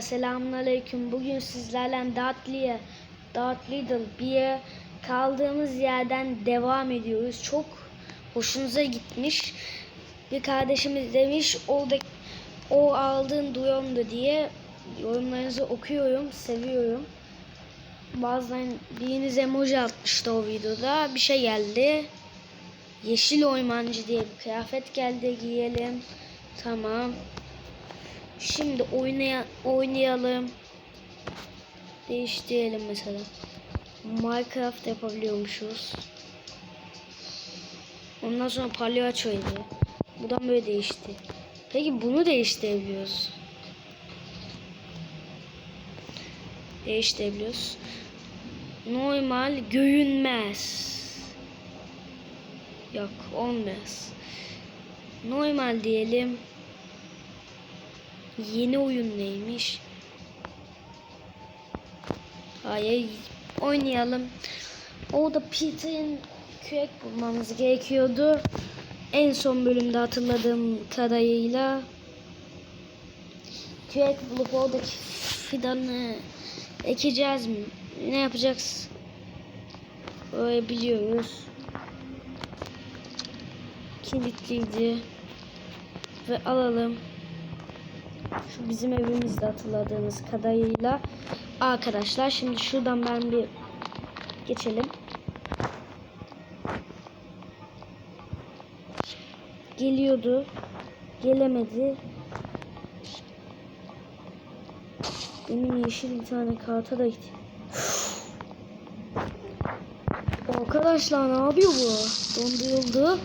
Selamünaleyküm. Bugün sizlerle Dartli'ye, Dart Lidl kaldığımız yerden devam ediyoruz. Çok hoşunuza gitmiş. Bir kardeşimiz demiş o da o aldığın duyumdu diye yorumlarınızı okuyorum, seviyorum. Bazen biriniz emoji atmıştı o videoda. Bir şey geldi. Yeşil oymancı diye bir kıyafet geldi giyelim. Tamam. Şimdi oynaya oynayalım. Değiştirelim mesela. Minecraft yapabiliyormuşuz. Ondan sonra palyaçoydu. Buradan böyle değişti. Peki bunu değiştirebiliyoruz. Değiştirebiliyoruz. Normal görünmez. Yok olmaz. Normal diyelim. Yeni oyun neymiş? Hayır oynayalım. Orada Peter'in kürek bulmamız gerekiyordu. En son bölümde hatırladığım kadarıyla kürek bulup oradaki fidanı ekeceğiz mi? Ne yapacağız? Öyle biliyoruz. Kilitliydi. Ve alalım. Şu bizim evimizde hatırladığımız kadarıyla. Arkadaşlar şimdi şuradan ben bir geçelim. Geliyordu. Gelemedi. Benim yeşil bir tane karta da gitti. Arkadaşlar ne yapıyor bu? Donduruldu.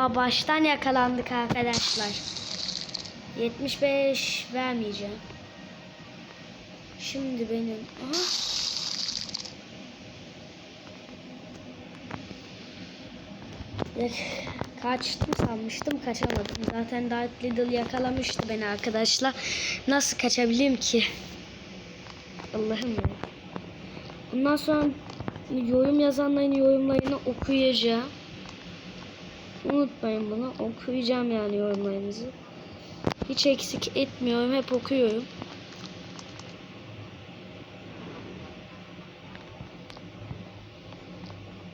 Daha baştan yakalandık arkadaşlar. 75 vermeyeceğim. Şimdi benim... Aha. Ya, Kaçtım sanmıştım kaçamadım. Zaten Dark Lidl yakalamıştı beni arkadaşlar. Nasıl kaçabilirim ki? Allah'ım ya. Bundan sonra yorum yazanların yorumlarını okuyacağım. Unutmayın bunu. Okuyacağım yani yorumlarınızı. Hiç eksik etmiyorum. Hep okuyorum.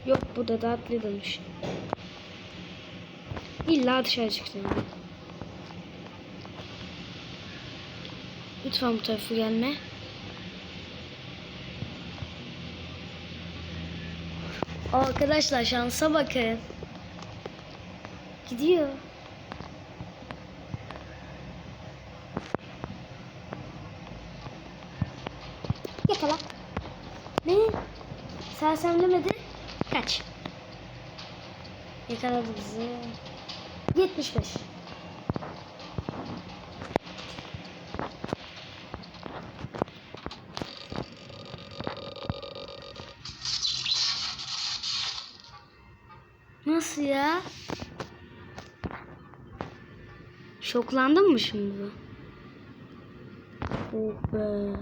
Yok bu da tatlı demiş. İlla dışarı çıktım. Lütfen bu tarafa gelme. Arkadaşlar şansa bakın. Gidiyor. Yakala. Ne? Sersemlemedi. Kaç. Yakaladı bizi. 75. Nasıl ya? Şoklandın mı şimdi? Oh be.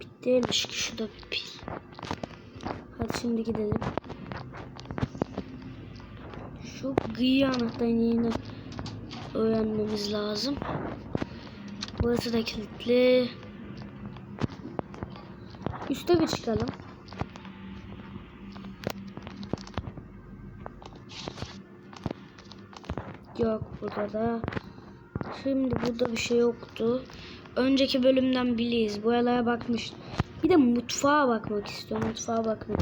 Bitti ilişki şurada bir pil. Hadi şimdi gidelim. Şu gıyı anahtarını yine öğrenmemiz lazım. Burası da kilitli. Üste bir çıkalım. Yok burada da. Şimdi burada bir şey yoktu. Önceki bölümden biliyiz. Buralara bakmış. Bir de mutfağa bakmak istiyorum. Mutfağa bakmak.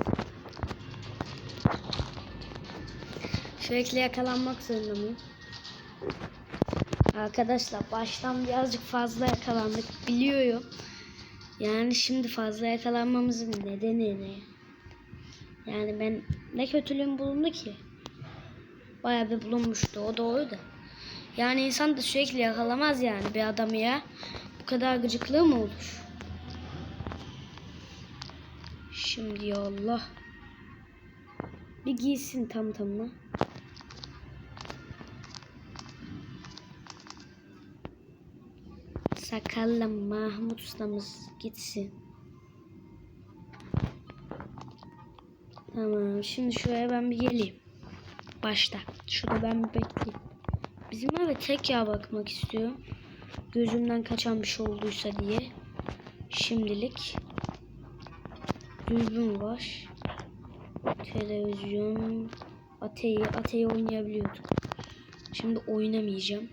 Sürekli yakalanmak zorunda mıyım? Arkadaşlar baştan birazcık fazla yakalandık. Biliyorum. Yani şimdi fazla yakalanmamızın nedeni ne? Yani ben ne kötülüğüm bulundu ki? Bayağı bir bulunmuştu. O doğru da. Yani insan da sürekli yakalamaz yani bir adamı ya. Bu kadar gıcıklığı mı olur? Şimdi ya Allah. Bir giysin tam tamına. Sakallı Mahmut ustamız gitsin. Tamam şimdi şuraya ben bir geleyim. Başta. Şurada ben bir bekleyeyim. Bizim eve tek yağ bakmak istiyorum. Gözümden kaçan bir şey olduysa diye. Şimdilik. Dürbün var. Televizyon. Ateyi. Ateyi oynayabiliyorduk. Şimdi oynamayacağım.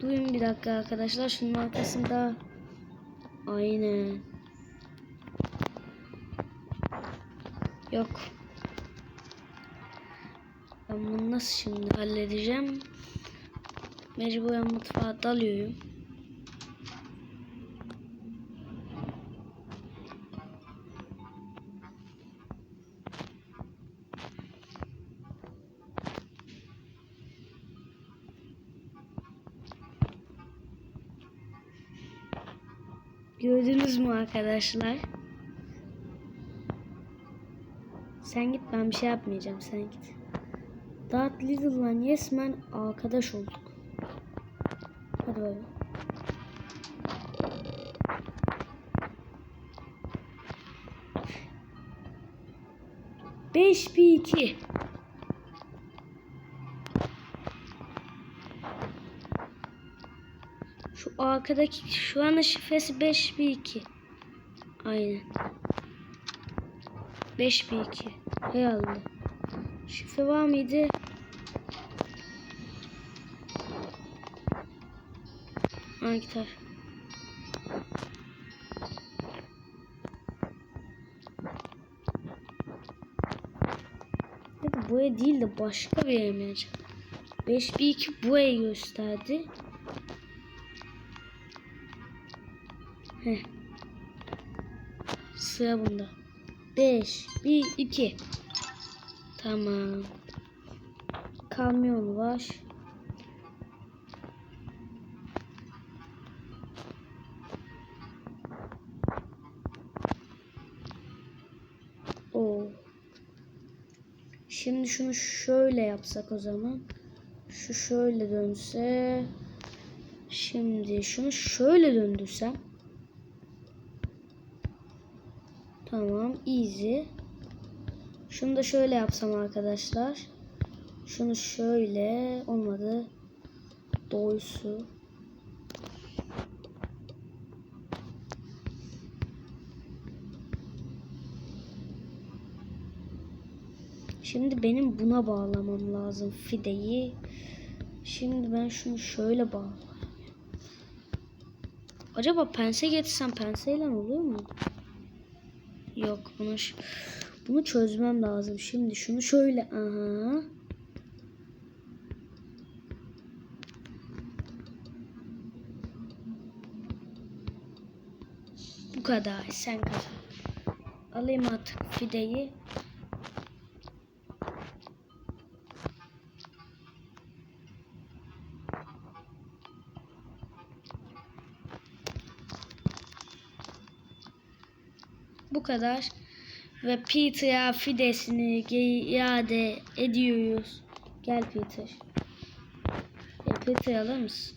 Duyun bir dakika arkadaşlar. Şunun arkasında. Aynen. Yok. Ben bunu nasıl şimdi halledeceğim? Mecburen mutfağa dalıyorum. Gördünüz mü arkadaşlar? Sen git ben bir şey yapmayacağım sen git. Dart Little'la Yes Man arkadaş olduk. Hadi bakalım. Beş bir iki. Şu arkadaki şu anda şifresi 5 bir 2. Aynen. 5 bir 2. Herhalde. Şifre var mıydı? Ha gitar. Buraya değil de başka bir yere mi acaba? 5 bir 2 buraya gösterdi. Heh. Sıra bunda. 5, 1, 2. Tamam. Kamyon var. Oo. Şimdi şunu şöyle yapsak o zaman. Şu şöyle dönse. Şimdi şunu şöyle döndürsem. Tamam easy. Şunu da şöyle yapsam arkadaşlar. Şunu şöyle olmadı. Doğrusu. Şimdi benim buna bağlamam lazım fideyi. Şimdi ben şunu şöyle bağlayayım. Acaba pense getirsem penseyle oluyor mu? Yok bunu bunu çözmem lazım. Şimdi şunu şöyle aha. Bu kadar sen kazan. Alayım artık fideyi. Kadar. Ve Peter'a fidesini iade ediyoruz. Gel Peter. Gel Peter alır mısın?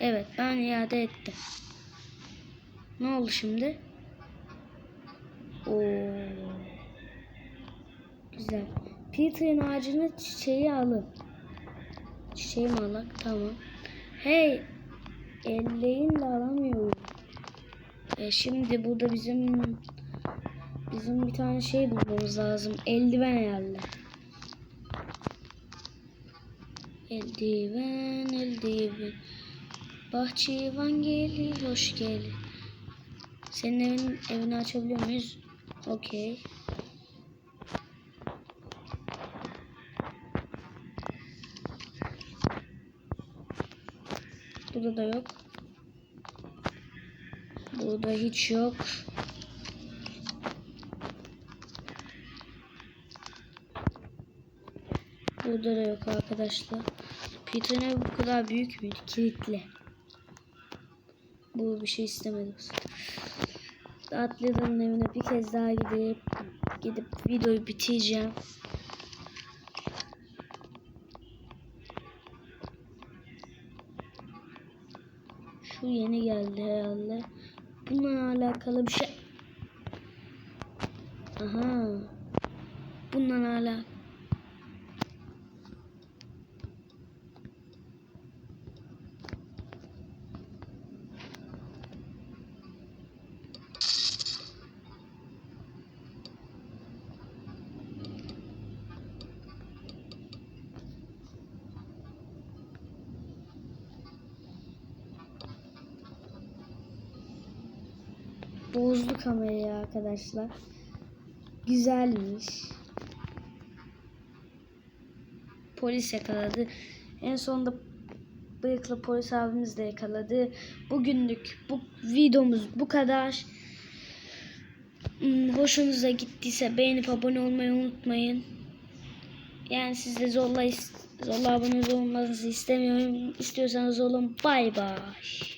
Evet ben iade ettim. Ne oldu şimdi? Oo. Güzel. Peter'ın ağacını çiçeği alın. Çiçeği mi alak? Tamam. Hey. Elleyinle alamıyorum. E şimdi burada bizim bizim bir tane şey bulmamız lazım. Eldiven herhalde. Eldiven, eldiven. Bahçıvan geli, hoş geldin. Senin evin evini açabiliyor muyuz? Okey. Burada da yok. Burada hiç yok. Burada da yok arkadaşlar. Peter'ın bu kadar büyük müydü? Kilitli. Bu bir şey istemedi. Atlı'nın evine bir kez daha gidip gidip videoyu bitireceğim. Şu yeni geldi herhalde. Bununla alakalı bir şey. Aha. bundan hala. Bozdu kamerayı arkadaşlar. Güzelmiş. Polis yakaladı. En sonunda bıyıklı polis abimiz de yakaladı. Bugünlük bu videomuz bu kadar. Hmm, Hoşunuza gittiyse beğenip abone olmayı unutmayın. Yani siz de zorla, zorla abone olmanızı istemiyorum. İstiyorsanız olun. Bay bay.